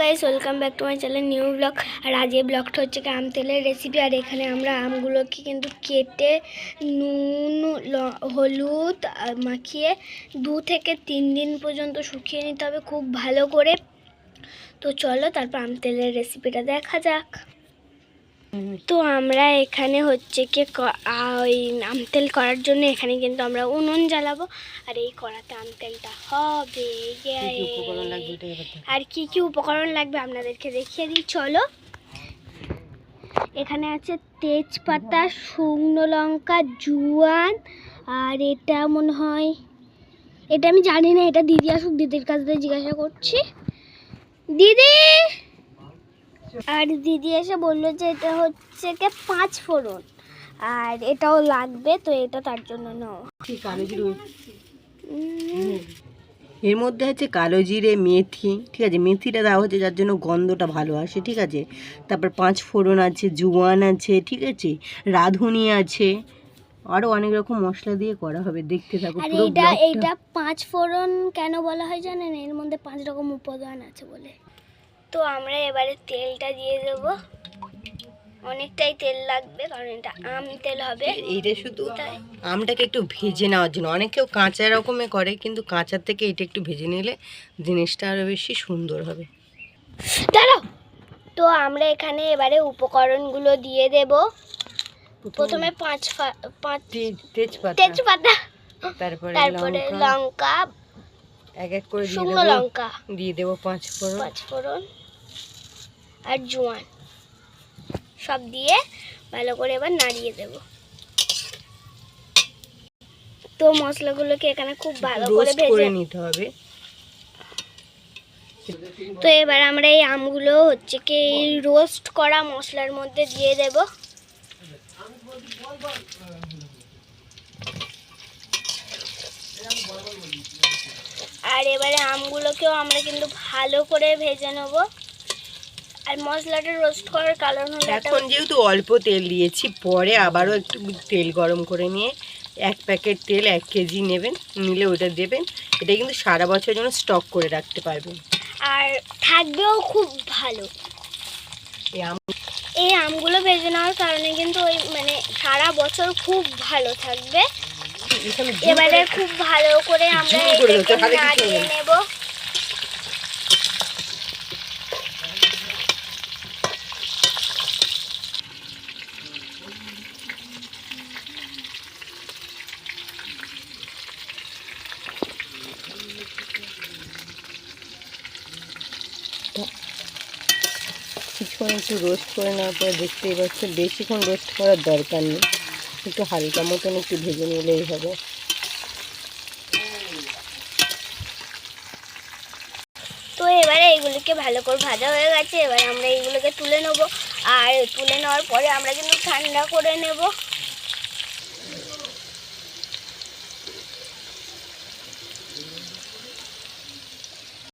Guys welcome back to my channel new blog আর আজ এই ব্লগটা হচ্ছে কি, আম তেলের রেসিপি আর এখানে আমরা আমগুলোকে কিন্তু কেটে নুন হলুদ মাখিয়ে দু থেকে তিন দিন পর্যন্ত শুকিয়ে নিতে হবে খুব ভালো করে। তো চলো, তারপর আম তেলের রেসিপিটা দেখা যাক। তো আমরা এখানে হচ্ছে কি ওই আমতেল করার জন্য এখানে কিন্তু আমরা উনুন জ্বালাবো। আর এই কড়াতে আম তেলটা হবে আর কি কি উপকরণ লাগবে আপনাদেরকে দেখিয়ে দিই চলো। এখানে আছে তেজপাতা শুকনো লঙ্কা জুয়ান আর এটা মনে হয় এটা আমি জানি না এটা দিদি আসুক দিদির কাছ থেকে জিজ্ঞাসা করছি। দিদি! আর দিদি এসে বলল যে এটা হচ্ছে কে পাঁচ ফোড়ন। আর এটাও লাগবে তো এটা তার জন্য নাও। এর মধ্যে আছে কালো জিরে মেথি ঠিক আছে? মেথিটা দেওয়া হচ্ছে যার জন্য গন্ধটা ভালো আসে ঠিক আছে? তারপর পাঁচ ফোড়ন আছে জুয়ান আছে ঠিক আছে? রাঁধুনি আছে। আরও অনেক রকম মশলা দিয়ে করা হবে দেখতে থাকো আর এইটা ব্লগটা। পাঁচ ফোড়ন কেন বলা হয় জানেন? এর মধ্যে পাঁচ রকম উপাদান আছে বলে। তো আমরা এবারে তেলটা দিয়ে দেব। অনেকটাই তেল লাগবে কারণ এটা আম তেল হবে। এইটা শুধু তাই। আমটাকে একটু ভেজে নেওয়ার জন্য। অনেকেও কাঁচা রকমে করে কিন্তু কাঁচার থেকে এটা একটু ভেজে নিলে জিনিসটা আরও বেশি সুন্দর হবে। দাঁড়াও। তো আমরা এখানে এবারে উপকরণগুলো দিয়ে দেব। প্রথমে পাঁচ পাঁচ তেজপাতা। তেজপাতা তারপরে লঙ্কা এক এক করে দিয়ে দেবো। লঙ্কা। দিয়ে দেবো পাঁচ ফোড়ন। পাঁচ ফোড়ন আর জোয়ান। সব দিয়ে ভালো করে এবার নাড়িয়ে দেব। তো মশলাগুলোকে এখানে খুব ভালো করে ভেজে নিতে হবে। তো এবার আমরা এই আমগুলো হচ্ছে কি রোস্ট করা মশলার মধ্যে দিয়ে দেব। আর এবারে আমগুলোকেও আমরা কিন্তু ভালো করে ভেজে নেব। আর মশলাটা রোস্ট করার কারণ হলো এখন যেহেতু অল্প তেল দিয়েছি পরে আবারও একটু তেল গরম করে নিয়ে এক প্যাকেট তেল এক কেজি নেবেন নিলে ওটা দেবেন। এটা কিন্তু সারা বছরের জন্য স্টক করে রাখতে পারবেন। আর থাকবেও খুব ভালো। এই আম এই আমগুলো ভেজে নেওয়ার কারণে কিন্তু ওই মানে সারা বছর খুব ভালো থাকবে। এবারে খুব ভালো করে আমরা এটাকে নাড়িয়ে নেব। কিছুক্ষণ একটু রোস্ট করে নেওয়ার পর দেখতেই পাচ্ছ বেশিক্ষণ রোস্ট করার দরকার নেই। একটু হালকা মতন একটু ভেজে নিলেই হবে। তো এবারে এইগুলোকে ভালো করে ভাজা হয়ে গেছে, এবারে আমরা এইগুলোকে তুলে নেব। আর তুলে নেওয়ার পরে আমরা কিন্তু ঠান্ডা করে নেব।